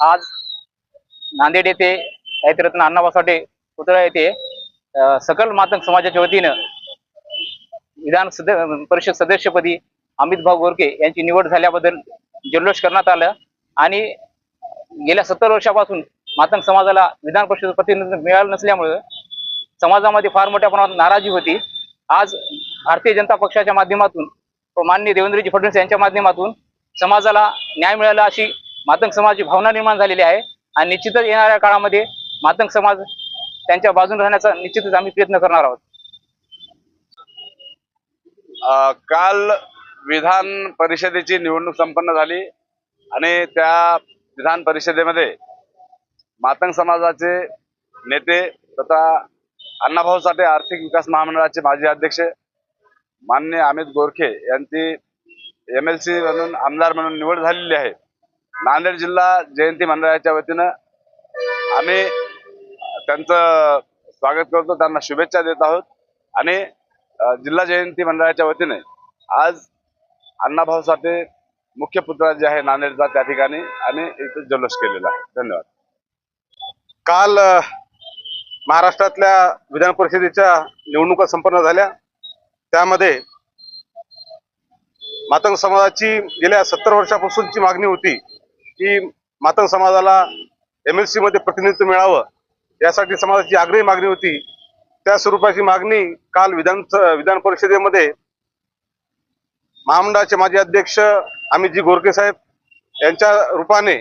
आज नांदेड येथे साहित्यरत्न अण्णा वासाटे पुतळा येथे सकल मातंग समाजाच्या वतीनं विधान सद- परिषद सदस्यपदी अमित भाऊ गोरके यांची निवड झाल्याबद्दल जल्लोष करण्यात आलं आणि गेल्या सत्तर वर्षापासून मातंग समाजाला विधान परिषद प्रतिनिधित्व मिळालं नसल्यामुळं समाजामध्ये फार मोठ्या प्रमाणात नाराजी होती. आज भारतीय जनता पक्षाच्या माध्यमातून माननीय देवेंद्रजी फडणवीस यांच्या माध्यमातून समाजाला न्याय मिळाला अशी मातंग समाजाची भावना निर्माण झालेली आहे आणि निश्चितच येणाऱ्या काळामध्ये मातंग समाज त्यांच्या बाजून राहण्याचा निश्चितच आम्ही प्रयत्न करणार आहोत. काल विधान परिषदेची निवडणूक संपन्न झाली आणि त्या विधान परिषदेमध्ये मातंग समाजाचे नेते तथा अण्णाभाऊ साठे आर्थिक विकास महामंडळाचे माजी अध्यक्ष मान्य अमित गोरखे यांची एम एल सी म्हणून आमदार म्हणून निवड झालेली आहे. नांदेड जिल्हा जयंती मंडळाच्या वतीनं आम्ही त्यांचं स्वागत करतो त्यांना शुभेच्छा देत आहोत. आणि जिल्हा जयंती मंडळाच्या वतीने आज अण्णाभाऊ साठे मुख्य पुतळा जे आहे नांदेडचा त्या ठिकाणी आणि इथे जल्लोष केलेला आहे. धन्यवाद. काल महाराष्ट्रातल्या विधान परिषदेच्या निवडणुका संपन्न झाल्या. त्यामध्ये मातंग समाजाची गेल्या सत्तर वर्षापासूनची मागणी होती. की मातंग समाजाला एम एलमध्ये प्रतिनिधित्व मिळावं यासाठी समाजाची आग्रही मागणी होती. त्या स्वरूपाची मागणी काल विधान विधान परिषदेमध्ये महामंडळाचे माजी अध्यक्ष अमितजी गोरके साहेब यांच्या रूपाने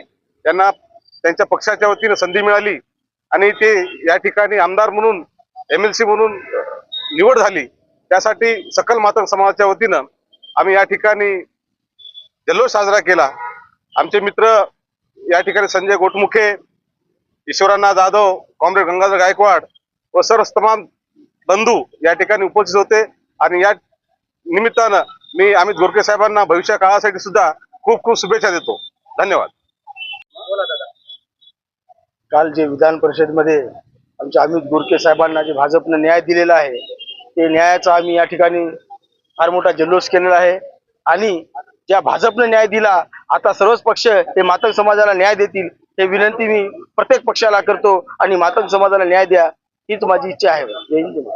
त्यांना त्यांच्या पक्षाच्या वतीनं संधी मिळाली आणि ते या ठिकाणी आमदार म्हणून एम एल सी म्हणून निवड झाली. त्यासाठी सकल मातंग समाजाच्या वतीनं आम्ही या ठिकाणी जल्लोष साजरा केला. आमचे मित्र या ठिकाणी संजय गोटमुखे ईश्वरांना जाधव कॉम्रेड गंगाधर गायकवाड व सर्व तमाम बंधू या ठिकाणी उपस्थित होते. आणि या निमित्तानं मी अमित गोरके साहेबांना भविष्य काळासाठी सुद्धा खूप खूप शुभेच्छा देतो. धन्यवाद. काल जे विधान परिषदमध्ये आमच्या अमित गुरके साहेबांना जे भाजपनं न्याय दिलेला आहे ते न्यायाचा आम्ही या ठिकाणी फार मोठा जल्लोष केलेला आहे. आणि ज्या भाजपनं न्याय दिला आता सर्वच पक्ष हे मातंग समाजाला न्याय देतील हे विनंती मी प्रत्येक पक्षाला करतो आणि मातंग समाजाला न्याय द्या हीच माझी इच्छा आहे जय हिंद.